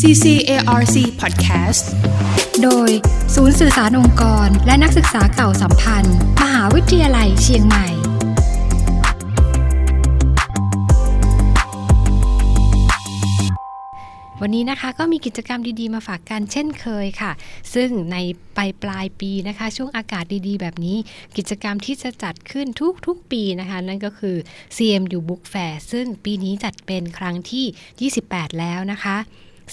CCARC Podcast โดยศูนย์สื่อสารองค์กร และนักศึกษาเก่าสัมพันธ์ มหาวิทยาลัยเชียงใหม่ วันนี้นะคะก็มีกิจกรรมดีๆมาฝากกันเช่นเคยค่ะ ซึ่งในปลายปลายปีนะคะ ช่วงอากาศดีๆ แบบนี้ กิจกรรมที่จะจัดขึ้นทุกๆปีนะคะ นั่นก็คือ CMU Book Fair ซึ่งปีนี้จัดเป็นครั้งที่ 28 แล้วนะคะ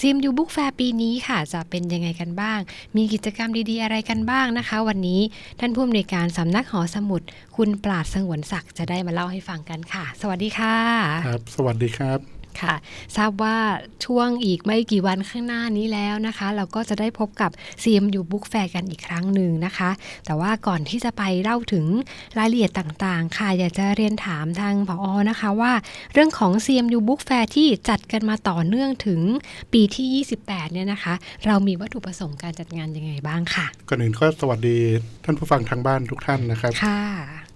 CMU Book Fair ปีนี้ค่ะจะเป็นยังไงกันบ้าง มีกิจกรรมดีๆ อะไรกันบ้างนะคะ วันนี้ท่านผู้อำนวยการสำนักหอสมุด คุณปราดสงวนศักดิ์จะได้มาเล่าให้ฟังกันค่ะ สวัสดีค่ะ ครับ สวัสดีครับ ค่ะ ทราบว่าช่วงอีกไม่กี่วันข้างหน้านี้แล้วนะคะ เราก็จะได้พบกับ CMU Book Fair กันอีกครั้งหนึ่งนะคะ แต่ว่าก่อนที่จะไปเล่าถึงรายละเอียดต่างๆ ค่ะ อยากจะเรียนถามทางผออนะคะว่า เรื่องของ CMU Book Fair ที่จัดกันมาต่อเนื่องถึงปีที่ 28 เนี่ยนะคะ เรามีวัตถุประสงค์การจัดงานยังไงบ้างค่ะ ก่อนอื่นก็สวัสดีท่านผู้ฟังทางบ้านทุกท่านนะครับ ค่ะ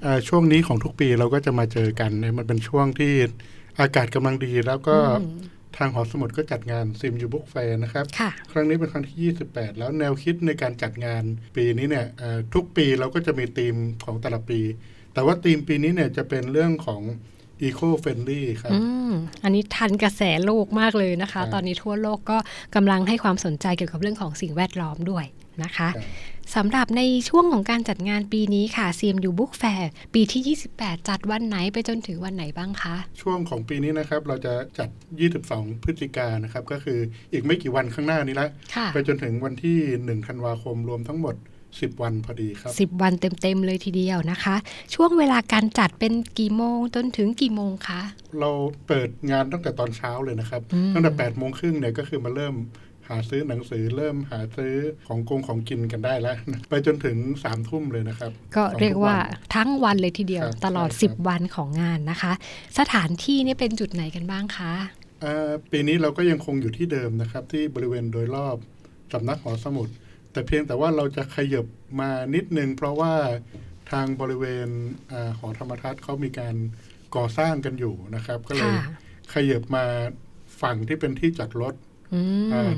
อ่าช่วงนี้ของทุกปีเราก็จะมาเจอกันเนี่ยมันเป็นช่วงที่ อากาศกำลังดีแล้วก็อืมทางหอสมุดก็จัดงานซิมยูบุ๊กแฟร์นะครับค่ะครั้งนี้เป็นครั้งที่ 28 แล้วแนวคิดในการจัดงานปีนี้เนี่ยเอ่อทุกปีเราก็จะมีธีมของแต่ละปี แต่ว่าธีมปีนี้เนี่ยจะเป็นเรื่องของ Eco Friendly ครับอืมอันนี้ทันกระแสโลกมากเลยนะคะครับตอนนี้ทั่วโลกก็กำลังให้ความสนใจเกี่ยวกับเรื่องของสิ่งแวดล้อมด้วยนะคะครับ สำหรับในช่วงของการจัดงานปีนี้ค่ะ CMU Book Fair ปีที่ 28 จัดวันไหนไปจนถึงวันไหนบ้างคะ ช่วงของปีนี้นะครับ เราจะจัด 22 พฤศจิกายนนะครับ ก็คืออีกไม่กี่วันข้างหน้านี้ละค่ะไปจนถึงวันที่ 1 ธันวาคมรวมทั้งหมด10 วันพอดีครับ 10 วันเต็ม ๆ เลยทีเดียวนะคะ ช่วงเวลาการจัดเป็นกี่โมงจนถึงกี่โมงคะ เราเปิดงานตั้งแต่ตอนเช้าเลยนะครับอืมตั้งแต่8โมงครึ่งเนี่ยก็คือมาเริ่ม หาซื้อหนังสือเริ่มหาซื้อของกงของกินกันได้แล้ว ไปจนถึง3ามทุ่มเลยนะครับ ก็เรียกว่าของทุกวันทั้งวันเลยทีเดียวครับตลอดใช่ครับ10 วันของงานนะคะ สถานที่นี่เป็นจุดไหนกันบ้างคะอ่าปีนี้เราก็ยังคงอยู่ที่เดิมนะครับ ที่บริเวณโดยรอบสำนักหอสมุด แต่เพียงแต่ว่าเราจะขยับมานิดนึง เพราะว่าทางบริเวณอาหอธรรมทัศน์เขามีการก่อสร้างกันอยู่นะครับ ก็เลยค่ะขยับมาฝั่งที่เป็นที่จอดรถอืมอ่า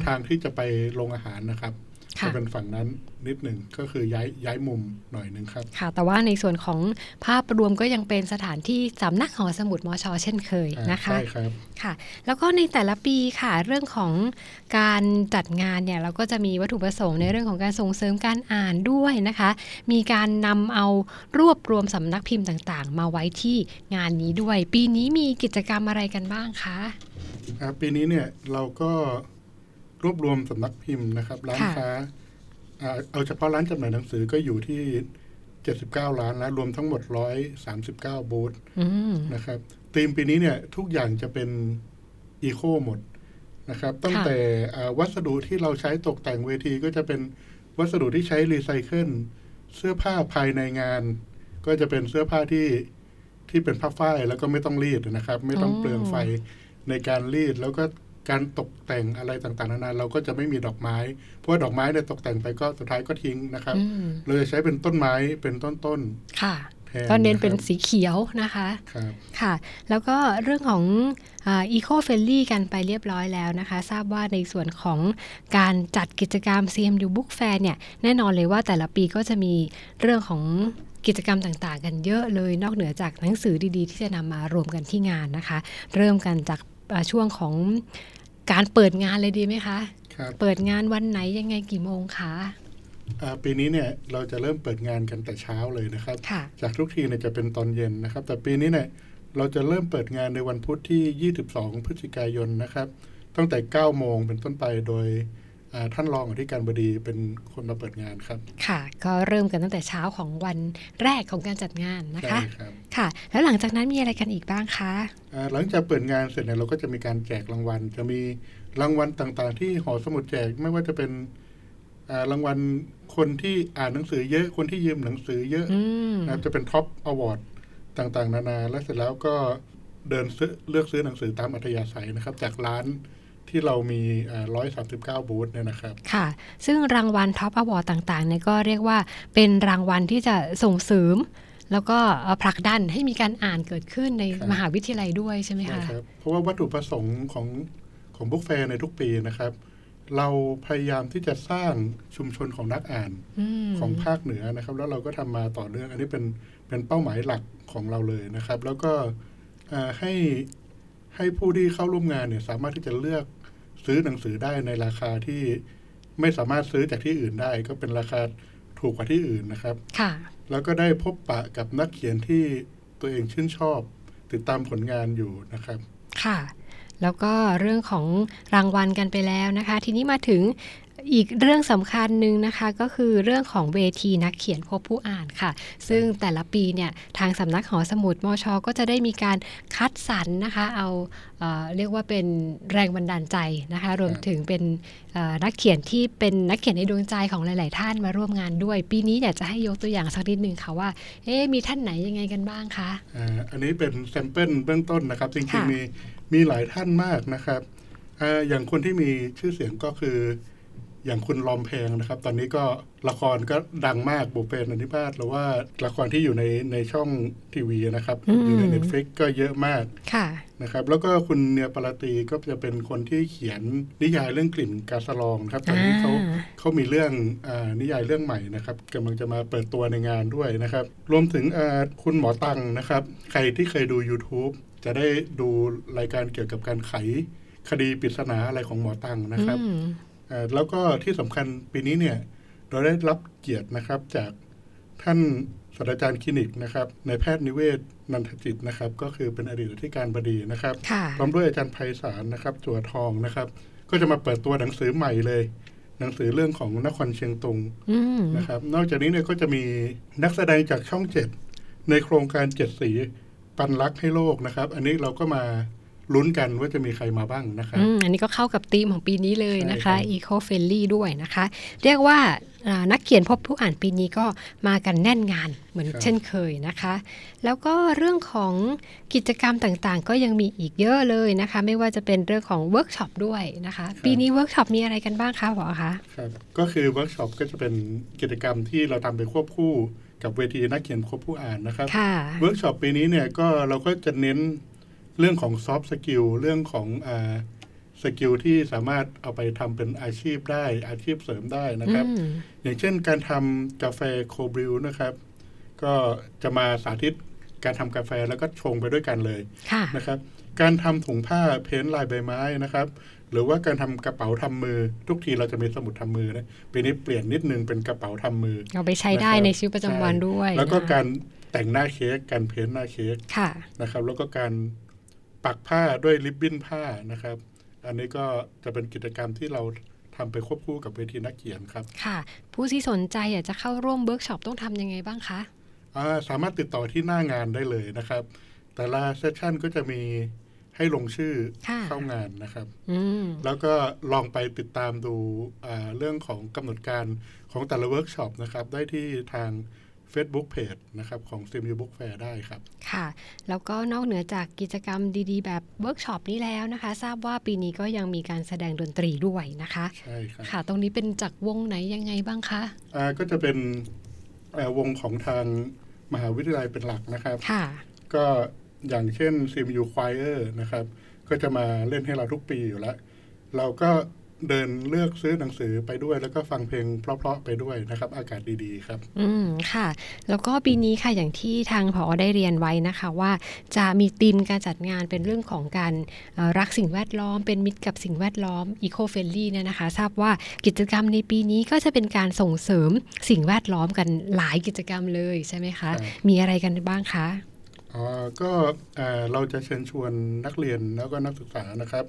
ทางที่จะไปโรงอาหารนะครับค่ะจะเป็นฝั่งนั้นนิดหนึ่งก็คือย้ายย้ายมุมหน่อยหนึ่งครับ ค่ะ แต่ว่าในส่วนของภาพรวมก็ยังเป็นสถานที่สำนักหอสมุดมชเช่นเคยอ่านะคะใช่ครับค่ะ แล้วก็ในแต่ละปีค่ะ เรื่องของการจัดงานเนี่ยเราก็จะมีวัตถุประสงค์ในเรื่องของการส่งเสริมการอ่านด้วยนะคะ มีการนำเอารวบรวมสำนักพิมพ์ต่างๆ มาไว้ที่งานนี้ด้วย ปีนี้มีกิจกรรมอะไรกันบ้างคะ อ่าปีนี้เนี่ยเราก็รวบรวมสำนักพิมพ์นะครับ ร้านค่ะค้าอ่าเอาเฉพาะร้านจำหน่ายหนังสือก็อยู่ที่ 79ล้านแล้วรวมทั้งหมด 139 บูธอืมนะครับธีมปีนี้เนี่ยทุกอย่างจะเป็นอีโคหมดนะครับตั้งค่ะแต่อ่าวัสดุที่เราใช้ตกแต่งเวทีก็จะเป็นวัสดุที่ใช้รีไซเคิลเสื้อผ้าภายในงาน ก็จะเป็นเสื้อผ้าที่ที่เป็นผ้าฝ้ายแล้วก็ไม่ต้องรีดนะครับ ไม่ต้องอ๋อเปลืองไฟ ในการรีดแล้วก็การตกแต่งอะไรต่างๆนานาเราก็จะไม่มีดอกไม้ เพราะว่าดอกไม้เนี่ยตกแต่งไปก็สุดท้ายก็ทิ้งนะครับอืมเราจะใช้เป็นต้นไม้เป็นต้นค่ะๆแทนก็เน้นเป็นนะครับสีเขียวนะคะครับค่ะ แล้วก็เรื่องของอีโคเฟ n ลี่กันไปเรียบร้อยแล้วนะคะ ทราบว่าในส่วนของการจัดกิจกรรม CMU Book Fair เนี่ย แน่นอนเลยว่าแต่ละปีก็จะมีเรื่องของกิจกรรมต่างๆ กันเยอะเลยนอกเหนือจากหนังสือดีๆ ที่จะนำมารวมกันที่งานนะคะ เริ่มกันจากอ่า ช่วงของการเปิดงานเลยดีไหมคะครับเปิดงานวันไหนยังไงกี่โมงคะอ่าปีนี้เนี่ยเราจะเริ่มเปิดงานกันแต่เช้าเลยนะครับค่ะจากทุกทีเนี่ยจะเป็นตอนเย็นนะครับ แต่ปีนี้เนี่ยเราจะเริ่มเปิดงานในวันพุธที่ 22 พฤศจิกายนนะครับ ตั้งแต่ 9 โมงเป็นต้นไปโดยอ่า ท่านรองอธิการบดีเป็นคนมาเปิดงานครับ ค่ะ ก็เริ่มกันตั้งแต่เช้าของวันแรกของการจัดงานนะคะใช่ครับค่ะ แล้วหลังจากนั้นมีอะไรกันอีกบ้างคะอ่าหลังจากเปิดงานเสร็จเนี่ยเราก็จะมีการแจกรางวัล จะมีรางวัลต่างๆ ที่หอสมุดแจกไม่ว่าจะเป็นอ่ารางวัลคนที่อ่านหนังสือเยอะคนที่ยืมหนังสือเยอะอืมนะครับจะเป็นท็อปอวอร์ดต่างๆ นานา และเสร็จแล้วก็เดินซื้อเลือกซื้อหนังสือตามอัธยาศัยนะครับ จากร้าน ที่เรามีร้อยสามสิบเก้าบูธเนี่ยนะครับ ค่ะ ซึ่งรางวัลท็อปอวอร์ดต่างๆเนี่ยก็เรียกว่าเป็นรางวัลที่จะส่งเสริม แล้วก็เอ่อผลักดันให้มีการอ่านเกิดขึ้นในครับมหาวิทยาลัยด้วยใช่ไหมคะนะครับเพราะว่าวัตถุประสงค์ของของบุ๊กแฟร์ในทุกปีนะครับ เราพยายามที่จะสร้างชุมชนของนักอ่านอืมของภาคเหนือนะครับ แล้วเราก็ทำมาต่อเนื่องอันนี้เป็นเป็นเป้าหมายหลักของเราเลยนะครับ แล้วก็เอ่อให้ให้ผู้ที่เข้าร่วมงานเนี่ยสามารถที่จะเลือก ซื้อหนังสือได้ในราคาที่ไม่สามารถซื้อจากที่อื่นได้ ก็เป็นราคาถูกกว่าที่อื่นนะครับค่ะแล้วก็ได้พบปะกับนักเขียนที่ตัวเองชื่นชอบ ติดตามผลงานอยู่นะครับ ค่ะ แล้วก็เรื่องของรางวัลกันไปแล้วนะคะ ทีนี้มาถึง อีกเรื่องสำคัญหนึ่งนะคะก็คือเรื่องของเวทีนักเขียนพบผู้อ่านค่ะ ซึ่งแต่ละปีเนี่ยทางสำนักหอสมุดมช ก็จะได้มีการคัดสรรนะคะเอาเอ่อเรียกว่าเป็นแรงบันดาลใจนะคะ รวมถึงเป็นเอ่อนักเขียนที่เป็นนักเขียนในดวงใจของหลาย ๆ ท่านมาร่วมงานด้วย ปีนี้อยากจะให้ยกตัวอย่างสักนิดหนึ่งค่ะว่าเอ๊ะมีท่านไหนยังไงกันบ้างคะอ่าอันนี้เป็นแซมเปิลเบื้องต้นนะครับจริงค่ะๆมีมีหลายท่านมากนะครับอาอย่างคนที่มีชื่อเสียงก็คือ อย่างคุณลอมแพงนะครับ ตอนนี้ก็ละครก็ดังมากบุพเพนันทิพาสหรือว่าละครที่อยู่ในในช่องทีวีนะครับอยู่ใน Netflix ก็เยอะมากค่ะนะครับแล้วก็คุณเนียปราตรีก็จะเป็นคนที่เขียนนิยายเรื่องกลิ่นกาสลองครับตอนนี้เขาอ่าเขามีเรื่องอานิยายเรื่องใหม่นะครับกำลังจะมาเปิดตัวในงานด้วยนะครับ รวมถึงอ่าคุณหมอตังนะครับ ใครที่เคยดู YouTube จะได้ดูรายการเกี่ยวกับการไขคดีปริศนาอะไรของหมอตังนะครับอืมอ่า แล้วก็ที่สำคัญปีนี้เนี่ยเราได้รับเกียรตินะครับจากท่านศาสตราจารย์คลินิกนะครับในายแพทย์นิเวศนันทจิตนะครับ ก็คือเป็นอดีตอธิการบดีนะครับค่ะพร้อมด้วยอาจารย์ไพศาลนะครับจัวทองนะครับ ก็จะมาเปิดตัวหนังสือใหม่เลย หนังสือเรื่องของนครเชียงตุงอืมนะครับ นอกจากนี้เนี่ยก็จะมีนักแสดงจากช่องเจ็ดในโครงการเจ็ดสีปันรักให้โลกนะครับ อันนี้เราก็มา ลุ้นกันว่าจะมีใครมาบ้างนะครับอืมอันนี้ก็เข้ากับธีมของปีนี้เลยนะใช่ครัคะบ Eco Friendly ด้วยนะคะ เรียกว่าอ่านักเขียนพบผู้อ่านปีนี้ก็มากันแน่นงานเหมือนเช่นเคยนะคะ แล้วก็เรื่องของกิจกรรมต่างๆ ก็ยังมีอีกเยอะเลยนะคะ ไม่ว่าจะเป็นเรื่องของเวิร์กช็อปด้วยนะคะ ปีนี้เวิร์กช็อปมีอะไรกันบ้างคะหมอคะครับก็คือเวิร์กช็อปก็จะเป็นกิจกรรมที่เราทำไปควบคู่กับเวทีนักเขียนคบผู้อ่านนะครับค่ะเวิร์กช็อปปีนี้เนี่ยก็เราก็จะเน้น เรื่องของซอฟต์สกิลเรื่องของอ่าสกิลที่สามารถเอาไปทำเป็นอาชีพได้อาชีพเสริมได้นะครับอืมอย่างเช่นการทำกาแฟโคบริวนะครับ ก็จะมาสาธิตการทำกาแฟแล้วก็ชงไปด้วยกันเลยค่ะนะครับ การทำถุงผ้าเพ้นท์ลายใบไม้นะครับ หรือว่าการทำกระเป๋าทำมือ ทุกทีเราจะมีสมุดทำมือนะปีนี้เปลี่ยนนิดนึงเป็นกระเป๋าทำมือ เอาไปใช้ได้นะครับในชีวิตประจำวันใช่ด้วย แล้วก็นะคะการแต่งหน้าเค้กการเพ้นท์หน้าเค้กค่ะนะครับ แล้วก็การ ปักผ้าด้วยริบบิ้นผ้านะครับ อันนี้ก็จะเป็นกิจกรรมที่เราทำไปควบคู่กับเวทีนักเขียนครับ ค่ะ ผู้ที่สนใจอยากจะเข้าร่วมเวิร์กช็อปต้องทำยังไงบ้างคะอ่าสามารถติดต่อที่หน้างานได้เลยนะครับ แต่ละเซสชันก็จะมีให้ลงชื่อค่ะเข้างานนะครับอืมแล้วก็ลองไปติดตามดูอ่าเรื่องของกำหนดการของแต่ละเวิร์กช็อปนะครับ ได้ที่ทาง Facebook Page นะครับของ CMU Book Fair ได้ครับ ค่ะ แล้วก็นอกเหนือจากกิจกรรมดีๆ แบบเวิร์กช็อปนี้แล้วนะคะ ทราบว่าปีนี้ก็ยังมีการแสดงดนตรีด้วยนะคะ ใช่ครับค่ะ ตรงนี้เป็นจากวงไหนยังไงบ้างคะอ่าก็จะเป็นอ่าวงของทางมหาวิทยาลัยเป็นหลักนะครับ ค่ะ ก็อย่างเช่น CMU Choir นะครับ ก็จะมาเล่นให้เราทุกปีอยู่แล้ว เราก็ เดินเลือกซื้อหนังสือไปด้วย แล้วก็ฟังเพลงเพราะๆไปด้วยนะครับ อากาศดีๆครับ อืมค่ะ แล้วก็ปีนี้ค่ะอย่างที่ทางผอได้เรียนไว้นะคะว่าจะมีธีมการจัดงานเป็นเรื่องของการเอ่อรักสิ่งแวดล้อม เป็นมิตรกับสิ่งแวดล้อม Eco Friendly เนี่ยนะคะ ทราบว่ากิจกรรมในปีนี้ก็จะเป็นการส่งเสริมสิ่งแวดล้อมกันหลายกิจกรรมเลยใช่ไหมคะครับมีอะไรกันบ้างคะอ๋อก็อ่าเราจะเชิญชวนนักเรียนแล้วก็นักศึกษานะครับ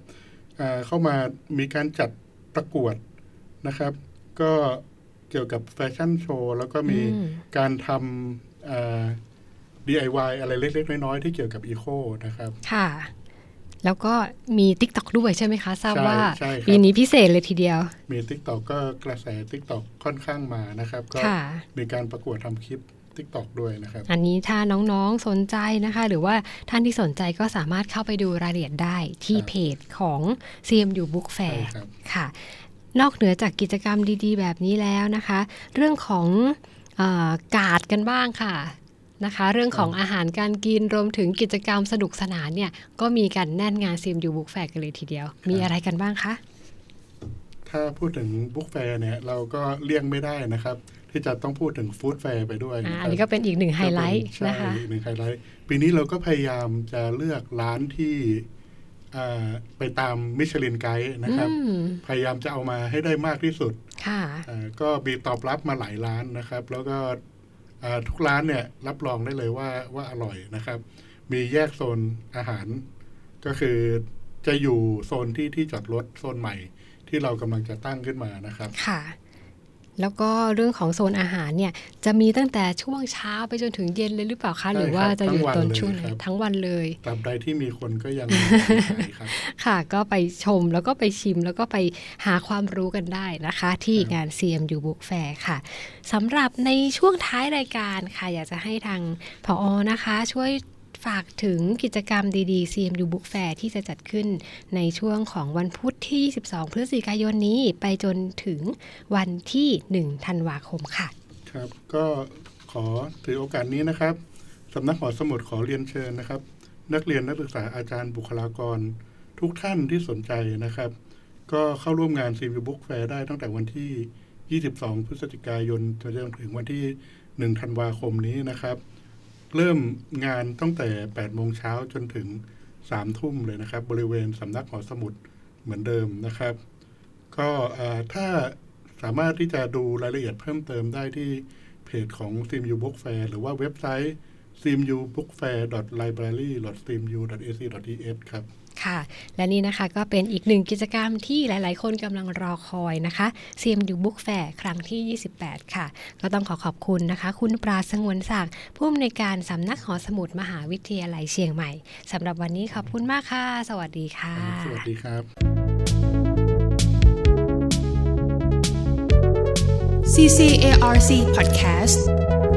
อ่าเข้ามามีการจัด ประกวดนะครับ ก็เกี่ยวกับแฟชั่นโชว์แล้วก็มีอืมการทำอ่า DIY อะไรเล็ก ๆ น้อยๆที่เกี่ยวกับอีโคนะครับ ค่ะ แล้วก็มี TikTok ด้วยใช่ไหมคะ ทราบใช่ว่าใช่ครับปีนี้พิเศษเลยทีเดียว มี TikTok ก็กระแส TikTok ค่อนข้างมานะครับ ก็ค่ะมีการประกวดทำคลิป TikTok ด้วยนะครับ อันนี้ถ้าน้องๆสนใจนะคะ หรือว่าท่านที่สนใจก็สามารถเข้าไปดูรายละเอียดได้ที่ครับเพจของ CMU Book ใช่ Fair ครับค่ะ นอกเหนือจากกิจกรรมดีๆ แบบนี้แล้วนะคะ เรื่องของเออกาดกันบ้างค่ะนะคะ เรื่องของอาหารการกินรวมถึงกิจกรรมสนุกสนานเนี่ย ก็มีกันแน่นงาน CMU Book Fair กันเลยทีเดียว มีอะไรกันบ้างคะทถ้าพูดถึงบุ๊กแฟร์เนี่ยเราก็เลี่ยงไม่ได้นะครับ ที่จะต้องพูดถึงฟู้ดแฟร์ไปด้วยอ่าะครับอันนี้ก็เป็นอีกหนึ่งไฮไลท์ใช่นะคะอีกหนึ่งไฮไลท์ปีนี้เราก็พยายามจะเลือกร้านที่อ่าไปตามมิชลินไกด์นะครับอืมพยายามจะเอามาให้ได้มากที่สุดค่ะอ่าก็มีตอบรับมาหลายร้านนะครับ แล้วก็อ่าทุกร้านเนี่ยรับรองได้เลยว่าว่าอร่อยนะครับ มีแยกโซนอาหาร ก็คือจะอยู่โซนที่ที่จอดรถโซนใหม่ ที่เรากำลังจะตั้งขึ้นมานะครับค่ะ แล้วก็เรื่องของโซนอาหารเนี่ยจะมีตั้งแต่ช่วงเช้าไปจนถึงเย็นเลยหรือเปล่าคะหรือว่าจะอยู่ตอนช่วงไหนทั้งวันเลยตราบใดที่มีคนก็ยังขายครับค่ะก็ไปชมแล้วก็ไปชิมแล้วก็ไปหาความรู้กันได้นะคะ ที่งาน CMU Book Fair ค่ะสำหรับในช่วงท้ายรายการค่ะ อยากจะให้ทางผอนะคะ ช่วย ฝากถึงกิจกรรมดีๆ CMU Book Fair ที่จะจัดขึ้นในช่วงของวันพุธที่12พฤศจิกายนนี้ไปจนถึงวันที่ 1 ธันวาคมค่ะ ครับ ก็ขอถือโอกาสนี้นะครับสำนักหอสมุดขอเรียนเชิญนะครับ นักเรียนนักศึกษาอาจารย์บุคลากร ทุกท่านที่สนใจนะครับ ก็เข้าร่วมงานซีมิบุ๊กแฟร์ได้ตั้งแต่วันที่ 22 พฤศจิกายนจนถึงวันที่ 1 ธันวาคมนี้นะครับ เริ่มงานตั้งแต่8โมงเช้าจนถึง3ทุ่มเลยนะครับ บริเวณสำนักหอสมุดเหมือนเดิมนะครับ ก็ถ้าสามารถที่จะดูรายละเอียดเพิ่มเติมได้ที่เพจของ CMU Book Fair หรือว่าเว็บไซต์ cmubookfair.library.cmu.ac.th ครับค่ะ และนี่นะคะก็เป็นอีกหนึ่งกิจกรรมที่หลาย ๆ คนกำลังรอคอยนะคะ CMU Book Fair ครั้งที่ 28 ค่ะ ก็ต้องขอขอบคุณนะคะ คุณปราศสงวนศักดิ์ผู้อำนวยการสำนักหอสมุดมหาวิทยาลัยเชียงใหม่สำหรับวันนี้ขอบคุณมากค่ะ สวัสดีค่ะ สวัสดีครับ CCARC Podcast